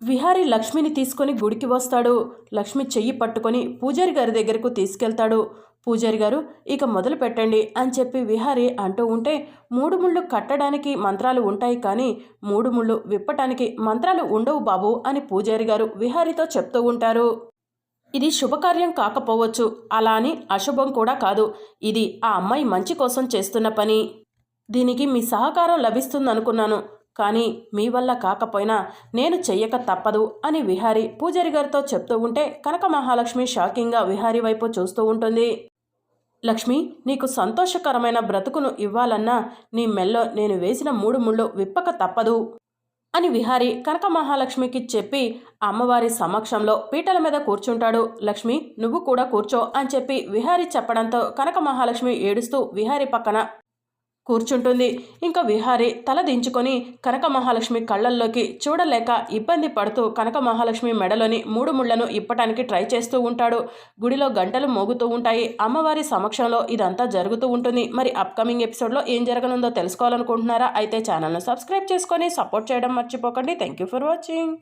విహారి లక్ష్మిని తీసుకొని గుడికి వస్తాడు. లక్ష్మి చెయ్యి పట్టుకొని పూజారి గారి దగ్గరకు తీసుకెళ్తాడు. పూజారి గారు ఇక మొదలు పెట్టండి అని చెప్పి విహారి అంటూ ఉంటే మూడు ముళ్ళు కట్టడానికి మంత్రాలు ఉంటాయి కానీ మూడు ముళ్ళు విప్పటానికి మంత్రాలు ఉండవు బాబు అని పూజారి గారు విహారితో చెప్తూ ఉంటారు. ఇది శుభకార్యం కాకపోవచ్చు. అలా అని అశుభం కూడా కాదు. ఇది ఆ అమ్మాయి మంచి కోసం చేస్తున్న పని. దీనికి మీ సహకారం లభిస్తుందనుకున్నాను. కానీ మీ వల్ల కాకపోయినా నేను చెయ్యక తప్పదు అని విహారి పూజారి గారితో చెప్తూ ఉంటే కనక మహాలక్ష్మి షాకింగ్గా విహారి వైపు చూస్తూ ఉంటుంది. లక్ష్మి నీకు సంతోషకరమైన బ్రతుకును ఇవ్వాలన్నా నీ మెల్లో నేను వేసిన మూడు ముళ్ళు విప్పక తప్పదు అని విహారి కనక మహాలక్ష్మికి చెప్పి అమ్మవారి సమక్షంలో పీటల మీద కూర్చుంటాడు. లక్ష్మి నువ్వు కూడా కూర్చో అని చెప్పి విహారి చెప్పడంతో కనక మహాలక్ష్మి ఏడుస్తూ విహారి పక్కన కూర్చుంటుంది. ఇంకా విహారి తల దించుకొని కనక మహాలక్ష్మి కళ్ళల్లోకి చూడలేక ఇబ్బంది పడుతూ కనక మహాలక్ష్మి మెడలోని మూడు ముళ్ళను ఇప్పటానికి ట్రై చేస్తూ ఉంటాడు. గుడిలో గంటలు మోగుతూ ఉంటాయి. అమ్మవారి సమక్షంలో ఇదంతా జరుగుతూ ఉంటుంది. మరి అప్కమింగ్ ఎపిసోడ్లో ఏం జరగనుందో తెలుసుకోవాలనుకుంటున్నారా? అయితే ఛానల్ను సబ్స్క్రైబ్ చేసుకొని సపోర్ట్ చేయడం మర్చిపోకండి. Thank you for watching